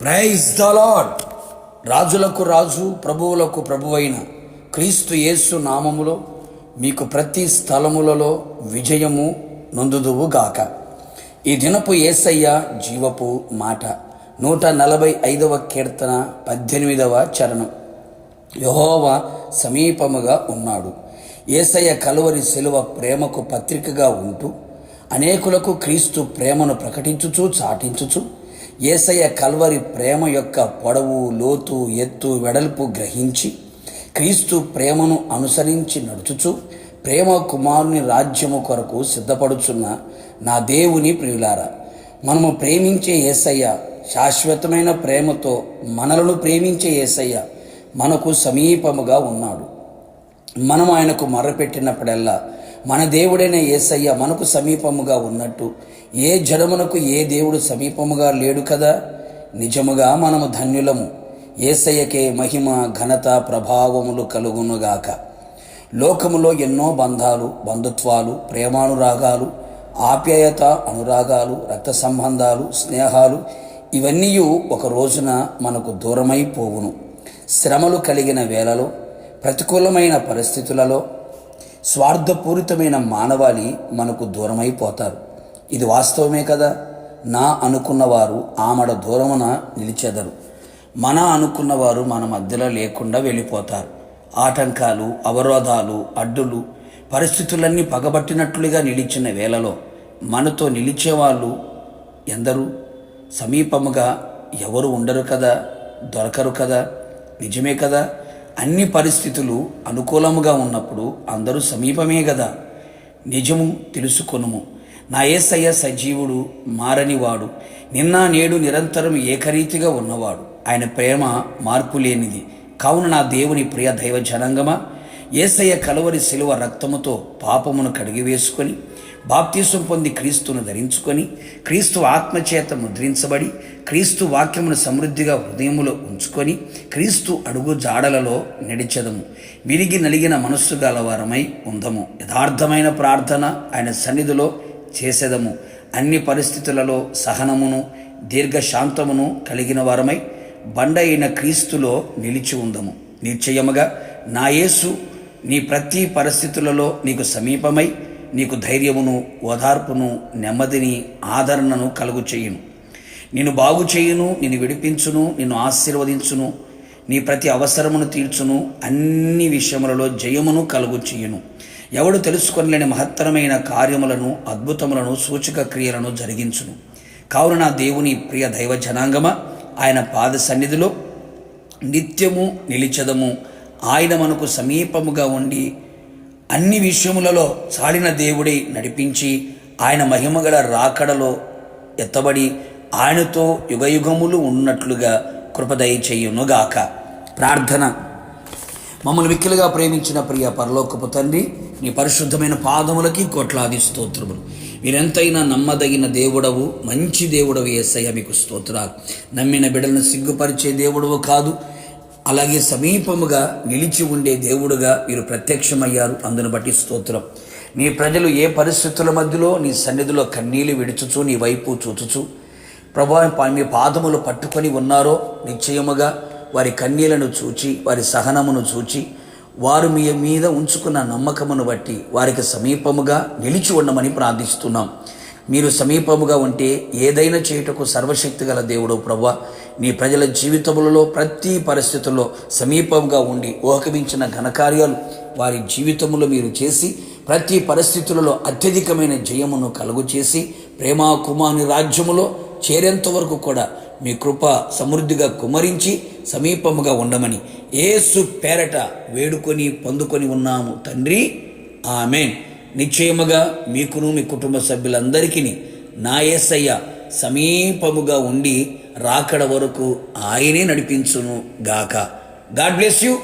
Praise the lord రాజులకు రాజు ప్రభువులకు ప్రభువైన క్రీస్తు యేసు నామములో మీకు ప్రతి స్థలములలో విజయము నొందుదువు గాక. ఈ దినపు యేసయ్య జీవపు మాట నూట నలభై ఐదవ కీర్తన పద్దెనిమిదవ చరణం. యహోవ సమీపముగా ఉన్నాడు. ఏసయ్య కలువరి శిలువ ప్రేమకు పత్రికగా ఉంటూ అనేకులకు క్రీస్తు ప్రేమను ప్రకటించుచు చాటించుచు ఏసయ్య కల్వరి ప్రేమ యొక్క పొడవు లోతు ఎత్తు వెడల్పు గ్రహించి క్రీస్తు ప్రేమను అనుసరించి నడుచుచు ప్రేమ కుమారుని రాజ్యము కొరకు సిద్ధపడుచున్న నా దేవుని ప్రియులారా మనము ప్రేమించే ఏసయ్య శాశ్వతమైన ప్రేమతో మనలను ప్రేమించే ఏసయ్య మనకు సమీపముగా ఉన్నాడు. మనం ఆయనకు మర్రపెట్టినప్పుడల్లా మన దేవుడైన యేసయ్య మనకు సమీపముగా ఉన్నట్టు. ఏ జడమునకు ఏ దేవుడు సమీపముగా లేడు కదా? నిజముగా మనము ధన్యులము. ఏసయ్యకే మహిమ ఘనత ప్రభావములు కలుగునుగాక. లోకములో ఎన్నో బంధాలు బంధుత్వాలు ప్రేమానురాగాలు ఆప్యాయత అనురాగాలు రక్త సంబంధాలు స్నేహాలు ఇవన్నీ ఒక రోజున మనకు దూరమైపోవును. శ్రమలు కలిగిన వేళలో ప్రతికూలమైన పరిస్థితులలో స్వార్థపూరితమైన మానవాళి మనకు దూరమైపోతారు. ఇది వాస్తవమే కదా? నా అనుకున్నవారు ఆమడ దూరమున నిలిచెదరు. మన అనుకున్నవారు మన మధ్యలో లేకుండా వెళ్ళిపోతారు. ఆటంకాలు అవరోధాలు అడ్డులు పరిస్థితులన్నీ పగబట్టినట్లుగా నిలిచిన వేళలో మనతో నిలిచేవాళ్ళు ఎందరు? సమీపముగా ఎవరు ఉండరు కదా? దొరకరు కదా? నిజమే కదా? అన్ని పరిస్థితులు అనుకూలముగా ఉన్నప్పుడు అందరూ సమీపమే కదా నిజము తెలుసుకొనుము. నా ఏసయ్య సజీవుడు మారనివాడు. నిన్న నేడు నిరంతరం ఏకరీతిగా ఉన్నవాడు. ఆయన ప్రేమ మార్పు లేనిది కావున నా దేవుని ప్రియ దైవ జనంగమా? ఏసయ్య కలవరి శిలువ రక్తముతో పాపమును కడిగివేసుకొని బాప్తీసం పొంది క్రీస్తును ధరించుకొని క్రీస్తు ఆత్మచేత ముద్రించబడి క్రీస్తు వాక్యమును సమృద్ధిగా హృదయములో ఉంచుకొని క్రీస్తు అడుగు జాడలలో నడిచెదము విరిగి నలిగిన మనస్సు గలవారమై ఉందము. యథార్థమైన ప్రార్థన ఆయన సన్నిధిలో చేసేదము. అన్ని పరిస్థితులలో సహనమును దీర్ఘశాంతమును కలిగిన వారమై బండ అయిన క్రీస్తులో నిలిచి ఉందము. నిశ్చయముగా నా యేసు నీ ప్రతి పరిస్థితులలో నీకు సమీపమై నీకు ధైర్యమును ఓదార్పును నెమ్మదిని ఆదరణను కలుగు చేయును. నిన్ను బాగు చేయును నిన్ను విడిపించును నిన్ను ఆశీర్వదించును నీ ప్రతి అవసరమును తీర్చును అన్ని విషయములలో జయమును కలుగు చేయును. ఎవడు తెలుసుకొనలేని మహత్తరమైన కార్యములను అద్భుతములను సూచక క్రియలను జరిగించును. కావున నా దేవుని ప్రియ దైవ జనాంగమ ఆయన పాద సన్నిధిలో నిత్యము నిలిచదము ఆయన మనకు సమీపముగా ఉండి అన్ని విషయములలో చాలిన దేవుడై నడిపించి ఆయన మహిమగల రాకడలో ఎత్తబడి ఆయనతో యుగయుగములు ఉన్నట్లుగా కృపదయ చెయ్యునుగాక ప్రార్థన. మమ్మల్ని మిక్కిలుగా ప్రేమించిన ప్రియ పరలోకపు తండ్రి నీ పరిశుద్ధమైన పాదములకి కోట్లాది స్తోత్రములు. మీరెంతైనా నమ్మదగిన దేవుడవు మంచి దేవుడవు ఏసయ్య మీకు స్తోత్రాలు. నమ్మిన బిడలను సిగ్గుపరిచే దేవుడవు కాదు అలాగే సమీపముగా నిలిచి ఉండే దేవుడుగా మీరు ప్రత్యక్షమయ్యారు. అందును బట్టి స్తోత్రం. నీ ప్రజలు ఏ పరిస్థితుల మధ్యలో నీ సన్నిధిలో కన్నీలు విడుచుచు నీ వైపు చూచుచు ప్రభా మీ పాదములు పట్టుకొని ఉన్నారో నిశ్చయముగా వారి కన్నీలను చూచి వారి సహనమును చూచి వారు మీ మీద ఉంచుకున్న నమ్మకమును బట్టి వారికి సమీపముగా నిలిచి ఉండమని ప్రార్థిస్తున్నాం. మీరు సమీపముగా ఉంటే ఏదైనా చేయుటకు సర్వశక్తి గల దేవుడు ప్రభా. మీ ప్రజల జీవితములలో ప్రతి పరిస్థితుల్లో సమీపంగా ఉండి ఓహకమించిన ఘనకార్యాలు వారి జీవితములో మీరు చేసి ప్రతి పరిస్థితులలో అత్యధికమైన జయమును కలుగు చేసి ప్రేమా రాజ్యములో చేరేంత వరకు కూడా మీ కృప సమృద్ధిగా కుమరించి సమీపముగా ఉండమని ఏసు పేరట వేడుకొని పొందుకొని ఉన్నాము తండ్రి. ఆమెన్. నిశ్చయముగా మీకును మీ కుటుంబ సభ్యులందరికీ నా ఏసయ్య సమీపముగా ఉండి రాకడ వరకు ఆయనే నడిపించును గాక. God bless you.